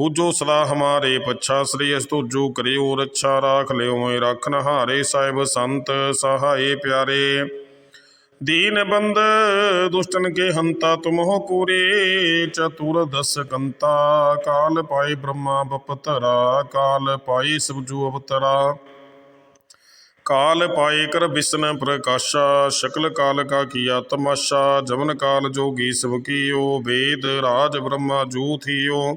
ਹੂਜੋ ਸਦਾ ਹਮਾਰੇ ਪੱਛਾ, ਸ੍ਰੀ ਅਸ ਤੁਜੋ ਕਰਿਓ ਰੱਛਾ, ਰਾਖ ਲਿਓ ਮੈਂ ਰੱਖਨ ਹਾਰੇ, ਸਾਹਿਬ ਸੰਤ ਸਹਾਏ ਪਿਆਰੇ। ਦੀਨ ਬੰਦ ਦੁਸ਼ਟਨ ਕੇ ਹੰਤਾ ਤੁਮ ਹੋ ਪੂਰੇ ਚਤੁਰ ਦਸ ਕੰਤਾ, ਕਾਲ ਪਾਏ ਬ੍ਰਹਮਾ ਬਪਤਰਾ, ਕਾਲ ਪਾਈ ਸਬਜੂ ਅਵਤਰਾ। ਕਾਲ ਪਾਏ ਕਰ ਬਿਸਨ ਪ੍ਰਕਾਸ਼ਾ, ਸ਼ਕਲ ਕਾਲ ਕਾ ਕੀਆ ਤਮਾਸ਼ਾ ਜਮਨ ਕਾਲ ਜੋਗੀ ਸਭ ਕੀਓ, ਵੇਦ ਰਾਜ ਬ੍ਰਹਮਾ ਜੂ ਥੀਓ।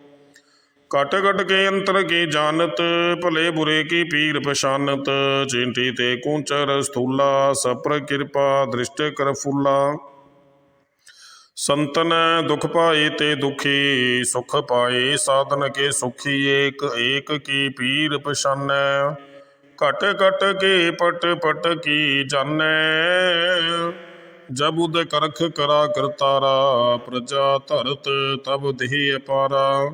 ਕਟ ਕਟ ਕੇ ਅੰਤਰ ਕੀ ਜਾਣਤ, ਭਲੇ ਬੁਰੇ ਕੀ ਪੀਰ ਪਛਾਨਤ। ਚਿੰਟੀ ਤੇ ਕੂੰਚਰ ਸਥੂਲਾ, ਸਪਰ ਕਿਰਪਾ ਦ੍ਰਿਸ਼ਟ ਕਰ ਫੁੱਲਾ। ਸੰਤਨ ਦੁਖ ਪਾਏ ਤੇ ਦੁਖੀ, ਸੁਖ ਪਾਏ ਸਾਧਨ ਕੇ ਸੁਖੀ ਏਕ ਏਕ ਕੀ ਪੀਰ ਪਛਾਨੈ। ਘਟ ਘਟ ਕੇ ਪਟ ਪਟ ਕੀ ਜਾਣੈ। ਜਬ ਉਦ ਕਰਖ ਕਰਾ ਕਰਤਾਰਾ, ਪ੍ਰਜਾ ਧਰਤ ਤਬ ਦੇਹ ਅਪਾਰਾ।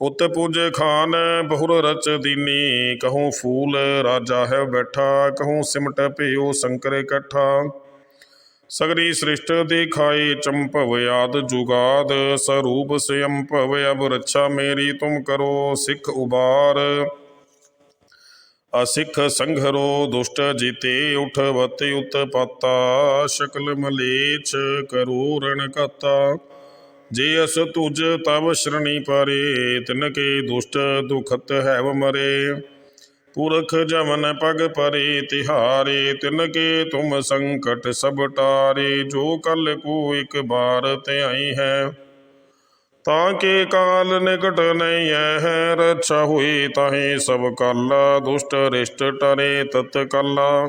ਉਤ ਪੁਜ ਖਾਨ ਬਹੁਰ ਰਚ ਦੀਨੀ, ਕਹੂੰ ਫੂਲ ਰਾਜਾ ਹੈ ਬੈਠਾ, ਕਹੂੰ ਸਿਮਟ ਭਿਓ ਸ਼ੰਕਰ ਇਕੱਠਾ ਸਗਰੀ ਸ੍ਰਿਸ਼ਟ ਦਿਖਾਈ ਚੰਪਵ ਆਦ ਜੁਗਾਦ, ਸਰੂਪ ਸਿਅੰ ਭਵ ਅਬ ਰੱਛਾ ਮੇਰੀ ਤੁਮ ਕਰੋ ਸਿੱਖ ਉਬਾਰ। ਅਸਿੱਖ ਸੰਘਰੋ ਦੁਸ਼ਟ ਜੀਤੇ ਉਠ ਬਤੇ ਉਤਪਾਤਾ, ਸ਼ਕਲ ਮਲੇਛ ਕਰੋ ਰਣ ਕਤਾ ਜੇ ਅਸ ਤੁਜ ਤਵ ਸ਼ਰਣੀ ਪਰੇ, ਤਿਨ ਕੇ ਦੁਸ਼ਟ ਦੁਖਤ ਹੈਵ ਮਰੇ। ਪੁਰਖ ਜਮਨ ਪਗ ਪਰੇ, ਤਿਹਾਰੇ, ਤਿਨ ਕੇ ਤੁਮ ਸੰਕਟ ਸਭ ਟਾਰੇ। ਜੋ ਕਲ ਕੋ ਇਕ ਬਾਰ ਧਿਆਈ ਹੈ, ਤਾਂ ਕੇ ਕਾਲ ਨਿਕਟ ਨਹੀਂ ਹੈ ਰੱਛਾ ਹੋਈ ਤਾਹੇ ਸਭ ਕਾਲਾ, ਦੁਸ਼ਟ ਰਿਸ਼ਟ ਟਰੇ ਤਤ ਕਾਲਾ।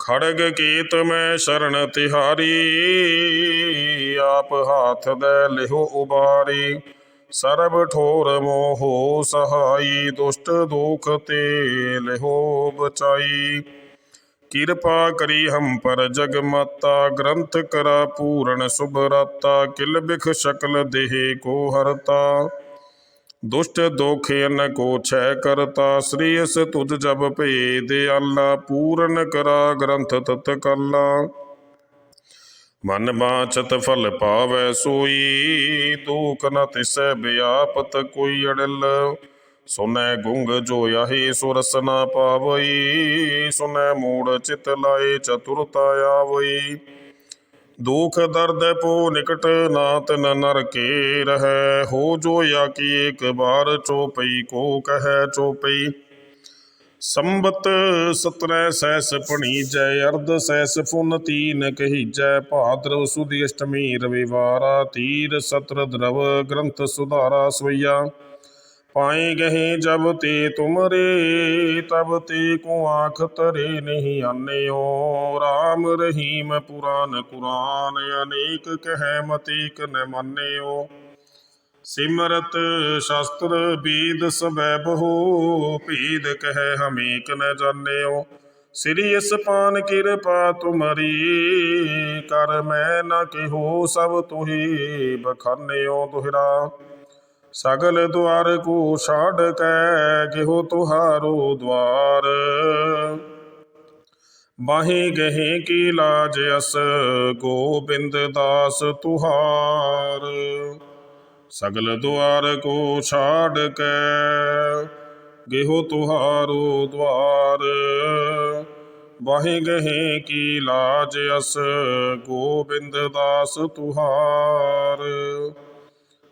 ਖੜਗ ਕੀਤ ਮੈਂ ਸ਼ਰਨ ਤਿਹਾਰੀ, ਆਪ ਹਾਥ ਦੇ ਲਿਹੋ ਉਬਾਰੀ। ਸਰਬ ਠੋਰ ਮੋਹ ਸਹਾਈ, ਦੁਸ਼ਟ ਦੁਖ ਤੇ ਲਿਹੋ ਬਚਾਈ। ਕਿਰਪਾ ਕਰੀ ਹਮ ਪਰ ਜਗ ਮਾਤਾ ਗ੍ਰੰਥ ਕਰਾ ਪੂਰਨ ਸ਼ੁਭਰਾਤਾ, ਕਿਲ ਬਿਖ ਸ਼ਕਲ ਦੇਹ ਕੋ ਹਰਤਾ। ਦੁਸ਼ਟ ਦੋਖੇ ਨ ਕੋ ਛੈ ਕਰਤਾ, ਸ੍ਰੀ ਅਸ ਤੁਧ ਜਬ ਭੇਦ ਅੱਲਾ ਪੂਰਨ ਕਰਾ ਗ੍ਰੰਥ ਤਤ ਕਲਾ। ਮਨ ਬਾਚਤ ਫਲ ਪਾਵੈ ਸੋਈ, ਦੂਖ ਨ ਤਿਸੈ ਬਿਆਪਤ ਕੋਈ ਅੜਲ। ਸੁਨੈ ਗੁੰਗ ਜੋ ਆਹੀ ਸੁਰਸ ਨਾ ਪਾਵਈ, ਸੁਨੈ ਮੂੜ ਚਿਤ ਲਾਏ ਚਤੁਰਤਾ ਆਵਈ। ਦੁਖ ਦਰਦ ਪੋ ਨਿਕਟ ਨਾਤ ਨ ਨਰਕੇ ਰਹੈ। ਹੋ ਜੋ ਯਾ ਕੀ ਇੱਕ ਬਾਰ ਚੋਪਈ ਕੋ ਕਹੈ ਚੋਪਈ। ਸੰਬਤ ਸਤਰੈ ਸੈਸ ਪਣੀਜੈ ਅਰਧ ਸੈਸ ਫੁਨ ਤੀਨ ਕਹੀਜੈ। ਭਾਦਰਵ ਸੁਦੀ ਅਸ਼ਟਮੀ ਰਵਿਵਾਰਾ, ਤੀਰ ਸਤਰ ਦਰਵ ਗ੍ਰੰਥ ਸੁਧਾਰਾ ਸਵਈਆ। ਪਾਏ ਗਏ ਜਬ ਤੇ ਤੁਮਰੇ, ਤਬ ਤੇ ਕੋ ਆਖ ਤਰੇ ਨਹੀਂ ਆਨਿਓ। RAM ਰਹੀਮ ਪੁਰਾਨ ਕੁਰਾਨ, ਅਨੇਕ ਕਹਿ ਮਤੀਕ ਨ ਮਾਨਿਓ। ਸਿਮਰਤ ਸ਼ਾਸਤਰ ਬੀਦ ਸਬੈ ਬਹੁ, ਭੀਦ ਕਹਿ ਹਮੇਕ ਨ ਜਾਣਿਓ। ਸ੍ਰੀ ਅਸਪਾਨ ਕਿਰਪਾ ਤੁਮਰੀ, ਕਰ ਮੈਂ ਨ ਕਿਹੋ ਸਭ ਤੁਹੀ ਬਖਾਨਿਓ ਦੁਹਰਾ। ਸਗਲ ਦੁਆਰ ਕੋ ਛਾੜ ਕੈ, ਕਿਹੋ ਤੁਹਾਰੋ ਦਵਾਰ? ਬਾਹੇ ਗਏ ਕੀ ਲਾਜ ਅਸ ਗੋਬਿੰਦ ਦਾਸ ਤੁਹਾਰ? ਸਗਲ ਦੁਆਰ ਕੋ ਛਾੜ ਕੈ ਗੇਹੋ ਤੁਹਾਰੋ ਦਵਾਰ? ਬਾਹੇ ਗਏ ਕੀ ਲਾਜ ਅਸ ਗੋਬਿੰਦ ਦਾਸ ਤੁਹਾਰ?